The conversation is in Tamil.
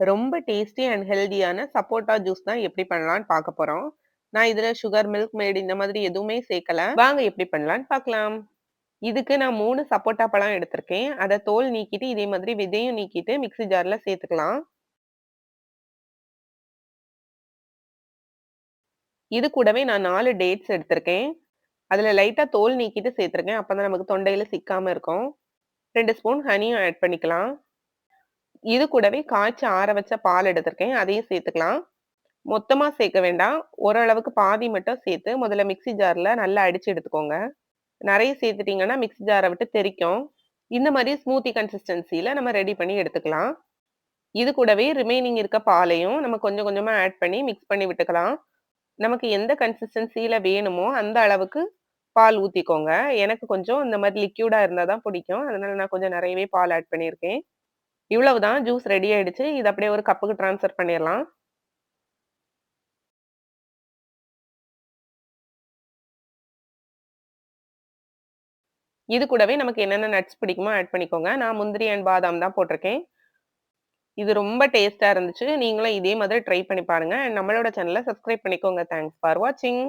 ரொம்ப டேஸ்டி அண்ட் ஹெல்தியான சப்போட்டா ஜூஸ் தான் எப்படி பண்ணலான்னு பார்க்க போறோம். நான் இதுல சுகர், மில்க் மேட் இந்த மாதிரி எதுவுமே சேர்க்கல. வாங்க எப்படி பண்ணலான்னு பார்க்கலாம். இதுக்கு நான் மூணு சப்போட்டா பழம் எடுத்திருக்கேன். அதை தோல் நீக்கிட்டு, இதே மாதிரி விதையும் நீக்கிட்டு மிக்ஸி ஜார்ல சேர்த்துக்கலாம். இது கூடவே நான் நாலு டேட்ஸ் எடுத்திருக்கேன். அதில் லைட்டாக தோல் நீக்கிட்டு சேர்த்துருக்கேன். அப்போ தான் நமக்கு தொண்டையில் சிக்காமல் இருக்கும். ரெண்டு ஸ்பூன் ஹனியும் ஆட் பண்ணிக்கலாம். இது கூடவே காய்ச்சி ஆற வச்ச பால் எடுத்திருக்கேன். அதையும் சேர்த்துக்கலாம். மொத்தமாக சேர்க்க வேண்டாம். ஓரளவுக்கு பாதி மட்டும் சேர்த்து முதல்ல மிக்ஸி ஜாரில் நல்லா அடித்து எடுத்துக்கோங்க. நிறைய சேர்த்துட்டிங்கன்னா மிக்ஸி ஜாரை விட்டு தெறிக்கும். இந்த மாதிரி ஸ்மூத்தி கன்சிஸ்டன்சியில் நம்ம ரெடி பண்ணி எடுத்துக்கலாம். இது கூடவே ரிமைனிங் இருக்க பாலையும் நம்ம கொஞ்சம் கொஞ்சமாக ஆட் பண்ணி மிக்ஸ் பண்ணி விட்டுக்கலாம். நமக்கு எந்த கன்சிஸ்டன்சியில் வேணுமோ அந்த அளவுக்கு பால் ஊற்றிக்கோங்க எனக்கு கொஞ்சம் இந்த மாதிரி லிக்யூடாக இருந்தால் தான் பிடிக்கும். அதனால நான் கொஞ்சம் நிறையவே பால் ஆட் பண்ணியிருக்கேன். இவ்வளவுதான் ஜூஸ் ரெடி ஆயிடுச்சு. இது அப்படியே ஒரு கப்புக்கு டிரான்ஸ்ஃபர் பண்ணிடலாம் இது கூடவே நமக்கு என்னென்ன நட்ஸ் பிடிக்குமோ ஆட் பண்ணிக்கோங்க. நான் முந்திரி அண்ட் பாதாம் தான் போட்டிருக்கேன். இது ரொம்ப டேஸ்ட்டா இருந்துச்சு. நீங்களும் இதே மாதிரி ட்ரை பண்ணி பாருங்க. நம்மளோட சேனலை சப்ஸ்கிரைப் பண்ணிக்கோங்க. தேங்க்ஸ் ஃபார் வாட்சிங்.